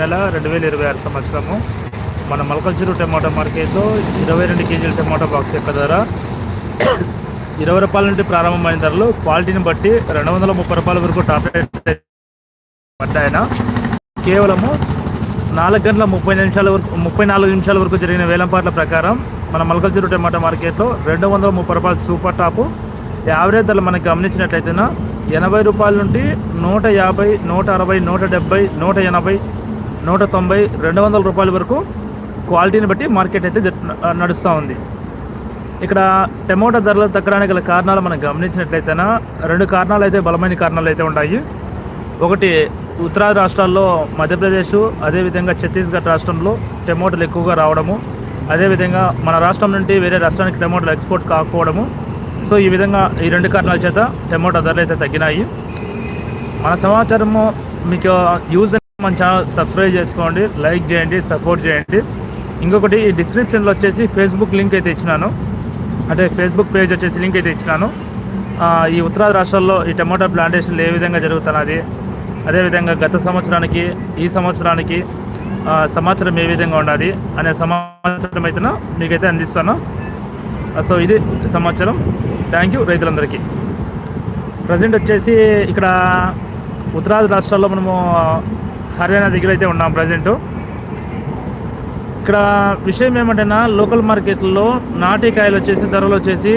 నెల రెండు వేల ఇరవై ఆరు సంవత్సరము. మన మలకల్చెరు టమాటా మార్కెట్లో ఇరవై రెండు కేజీల టమాటా బాక్స్ యొక్క ధర ఇరవై రూపాయల నుండి ప్రారంభమైన ధరలు క్వాలిటీని బట్టి రెండు వందల ముప్పై రూపాయల వరకు టాప్ రేట్ పడ్డాయన. కేవలము నాలుగు గంటల ముప్పై నిమిషాల వరకు ముప్పై నాలుగు నిమిషాల వరకు జరిగిన వేలంపాట్ల ప్రకారం మన మలకల్చెరు టమాటా మార్కెట్లో రెండు వందల ముప్పై రూపాయలు సూపర్ టాపు. యావరేజ్ ధరలు మనకు గమనించినట్లయితేనా ఎనభై రూపాయల నుండి నూట యాభై నూట అరవై నూట డెబ్బై నూట ఎనభై నూట తొంభై రెండు వందల రూపాయల వరకు క్వాలిటీని బట్టి మార్కెట్ అయితే నడుస్తూ ఉంది. ఇక్కడ టమోటా ధరలు తగ్గడానికి గల కారణాలు మనం గమనించినట్లయితేనా రెండు కారణాలు అయితే బలమైన కారణాలు అయితే ఉన్నాయి ఒకటి ఉత్తరాది రాష్ట్రాల్లో మధ్యప్రదేశ్ అదేవిధంగా ఛత్తీస్గఢ్ రాష్ట్రంలో టమోటాలు ఎక్కువగా రావడము. అదేవిధంగా మన రాష్ట్రం నుండి వేరే రాష్ట్రానికి టమోటాలు ఎక్స్పోర్ట్ కాకపోవడము. సో ఈ విధంగా ఈ రెండు కారణాల చేత టమోటా ధరలు అయితే తగ్గినాయి. మన సమాచారము మీకు యూజ్ మన ఛానల్ సబ్స్క్రైబ్ చేసుకోండి లైక్ చేయండి సపోర్ట్ చేయండి. ఇంకొకటి ఈ డిస్క్రిప్షన్లో వచ్చేసి ఫేస్బుక్ లింక్ అయితే ఇచ్చినాను. అంటే ఫేస్బుక్ పేజ్ వచ్చేసి లింక్ అయితే ఇచ్చినాను. ఈ ఉత్తరాది రాష్ట్రాల్లో ఈ టమాటా ప్లాంటేషన్లు ఏ విధంగా జరుగుతున్నది? అదేవిధంగా గత సంవత్సరానికి ఈ సంవత్సరానికి సమాచారం ఏ విధంగా ఉండాలి అనే సమాచారం అయితే మీకైతే అందిస్తాను. సో ఇది సమాచారం. థ్యాంక్ యూ రైతులందరికీ. ప్రజెంట్ వచ్చేసి ఇక్కడ ఉత్తరాది రాష్ట్రాల్లో మనము హర్యానా దగ్గర అయితే ఉన్నాం ప్రజెంటు ఇక్కడ విషయం ఏమంటేనా లోకల్ మార్కెట్లో నాటి కాయలు వచ్చేసి ధరలు వచ్చేసి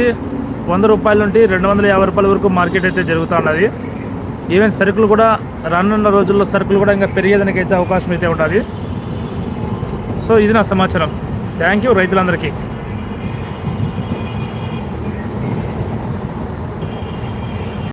వంద రూపాయల నుండి రెండు వందల యాభై రూపాయల వరకు మార్కెట్ అయితే జరుగుతూ ఉన్నది. ఈవెన్ సరుకులు కూడా రానున్న రోజుల్లో సరుకులు కూడా ఇంకా పెరిగేదానికి అయితే అవకాశం అయితే ఉంటుంది సో ఇది నా సమాచారం. థ్యాంక్ యూ రైతులందరికీ.